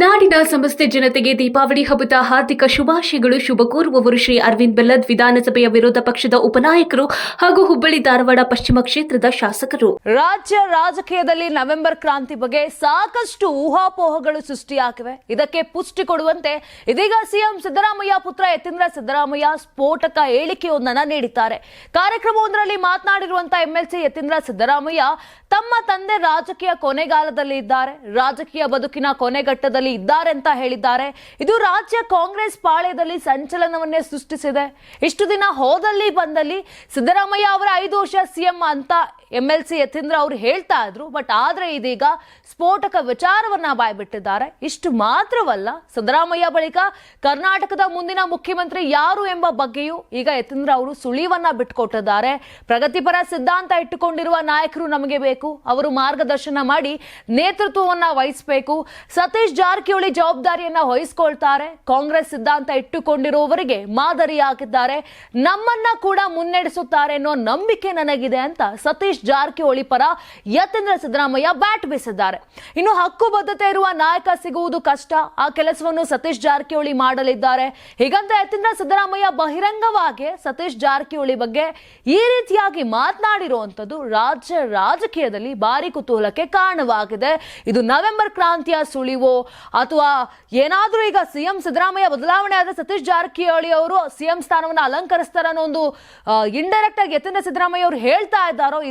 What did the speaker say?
ನಾಡಿನ ಸಮಸ್ತ ಜನತೆಗೆ ದೀಪಾವಳಿ ಹಬ್ಬದ ಹಾರ್ದಿಕ ಶುಭಾಶಯಗಳು. ಶುಭ ಕೋರುವವರು ಶ್ರೀ ಅರವಿಂದ್ ಬೆಲ್ಲದ್ ವಿಧಾನಸಭೆಯ ವಿರೋಧ ಪಕ್ಷದ ಉಪನಾಯಕರು ಹಾಗೂ ಹುಬ್ಬಳ್ಳಿ ಧಾರವಾಡ ಪಶ್ಚಿಮ ಕ್ಷೇತ್ರದ ಶಾಸಕರು. ರಾಜ್ಯ ರಾಜಕೀಯದಲ್ಲಿ ನವೆಂಬರ್ ಕ್ರಾಂತಿ ಬಗ್ಗೆ ಸಾಕಷ್ಟು ಊಹಾಪೋಹಗಳು ಸೃಷ್ಟಿಯಾಗಿವೆ. ಇದಕ್ಕೆ ಪುಷ್ಟಿ ಕೊಡುವಂತೆ ಇದೀಗ ಸಿಎಂ ಸಿದ್ದರಾಮಯ್ಯ ಪುತ್ರ ಯತೀಂದ್ರ ಸಿದ್ದರಾಮಯ್ಯ ಸ್ಫೋಟಕ ಹೇಳಿಕೆಯೊಂದನ್ನು ನೀಡಿದ್ದಾರೆ. ಕಾರ್ಯಕ್ರಮವೊಂದರಲ್ಲಿ ಮಾತನಾಡಿರುವಂತಹ ಎಂಎಲ್ಸಿ ಯತೀಂದ್ರ ಸಿದ್ದರಾಮಯ್ಯ ತಮ್ಮ ತಂದೆ ರಾಜಕೀಯ ಕೊನೆಗಾಲದಲ್ಲಿ ಇದ್ದಾರೆ ರಾಜಕೀಯ ಬದುಕಿನ ಕೊನೆಘಟ್ಟದಲ್ಲಿ ಇದ್ದಾರೆ ಅಂತ ಹೇಳಿದ್ದಾರೆ. ಇದು ರಾಜ್ಯ ಕಾಂಗ್ರೆಸ್ ಪಾಳ್ಯದಲ್ಲಿ ಸಂಚಲನವನ್ನೇ ಸೃಷ್ಟಿಸಿದೆ. ಇಷ್ಟು ದಿನ ಹೋದಲ್ಲಿ ಬಂದಲ್ಲಿ ಸಿದ್ದರಾಮಯ್ಯ ಅವರ ಐದು ವರ್ಷ ಸಿಎಂ ಅಂತ ಎಂ ಎಲ್ ಸಿ ಯತೀಂದ್ರ ಅವರು ಹೇಳ್ತಾ ಇದ್ರು ಬಟ್ ಆದ್ರೆ ಇದೀಗ ಸ್ಫೋಟಕ ವಿಚಾರವನ್ನ ಬಾಯ್ಬಿಟ್ಟಿದ್ದಾರೆ. ಇಷ್ಟು ಮಾತ್ರವಲ್ಲ, ಸಿದ್ದರಾಮಯ್ಯ ಬಳಿಕ ಕರ್ನಾಟಕದ ಮುಂದಿನ ಮುಖ್ಯಮಂತ್ರಿ ಯಾರು ಎಂಬ ಬಗ್ಗೆಯೂ ಈಗ ಯತೀಂದ್ರ ಅವರು ಸುಳಿವನ್ನ ಬಿಟ್ಕೊಟ್ಟಿದ್ದಾರೆ. ಪ್ರಗತಿಪರ ಸಿದ್ಧಾಂತ ಇಟ್ಟುಕೊಂಡಿರುವ ನಾಯಕರು ನಮಗೆ ಬೇಕು, ಅವರು ಮಾರ್ಗದರ್ಶನ ಮಾಡಿ ನೇತೃತ್ವವನ್ನ ವಹಿಸಬೇಕು. ಸತೀಶ್ ಜಾರಕಿಹೊಳಿ ಜವಾಬ್ದಾರಿಯನ್ನ ವಹಿಸ್ಕೊಳ್ತಾರೆ, ಕಾಂಗ್ರೆಸ್ ಸಿದ್ಧಾಂತ ಇಟ್ಟುಕೊಂಡಿರುವವರಿಗೆ ಮಾದರಿಯಾಗಿದ್ದಾರೆ. ನಮ್ಮನ್ನ ಕೂಡ ಮುನ್ನಡೆಸುತ್ತಾರೆ ಅನ್ನೋ ನಂಬಿಕೆ ನನಗಿದೆ ಅಂತ ಸತೀಶ್ ಜಾರಕಿಹೊಳಿ ಪರ ಯತೀಂದ್ರ ಸಿದ್ದರಾಮಯ್ಯ ಬ್ಯಾಟ್ ಬೀಸಿದ್ದಾರೆ. ಇನ್ನು ಹಕ್ಕುಬದ್ಧತೆ ಇರುವ ನಾಯಕ ಸಿಗುವುದು ಕಷ್ಟ. ಆ ಕೆಲಸವನ್ನು ಸತೀಶ್ ಜಾರಕಿಹೊಳಿ ಮಾಡಲಿದ್ದಾರೆ. ಹೀಗಂತ ಯತೀಂದ್ರ ಸಿದ್ದರಾಮಯ್ಯ ಬಹಿರಂಗವಾಗಿ ಸತೀಶ್ ಜಾರಕಿಹೊಳಿ ಬಗ್ಗೆ ಈ ರೀತಿಯಾಗಿ ಮಾತನಾಡಿರುವಂಥದ್ದು ರಾಜ್ಯ ರಾಜಕೀಯದಲ್ಲಿ ಭಾರಿ ಕುತೂಹಲಕ್ಕೆ ಕಾರಣವಾಗಿದೆ. ಇದು ನವೆಂಬರ್ ಕ್ರಾಂತಿಯ ಸುಳಿವು ಅಥವಾ ಏನಾದರೂ ಈಗ ಸಿಎಂ ಸಿದ್ದರಾಮಯ್ಯ ಬದಲಾವಣೆ ಆದ್ರೆ ಸತೀಶ್ ಜಾರಕಿಹೊಳಿ ಅವರು ಸಿಎಂ ಸ್ಥಾನವನ್ನು ಅಲಂಕರಿಸ್ತಾರ ಅನ್ನೋ ಒಂದು ಇಂಡೈರೆಕ್ಟ್ ಆಗಿ ಯತೀಂದ್ರ ಸಿದ್ದರಾಮಯ್ಯ ಅವರು ಹೇಳ್ತಾ ಇದ್ದಾರೋ ಈ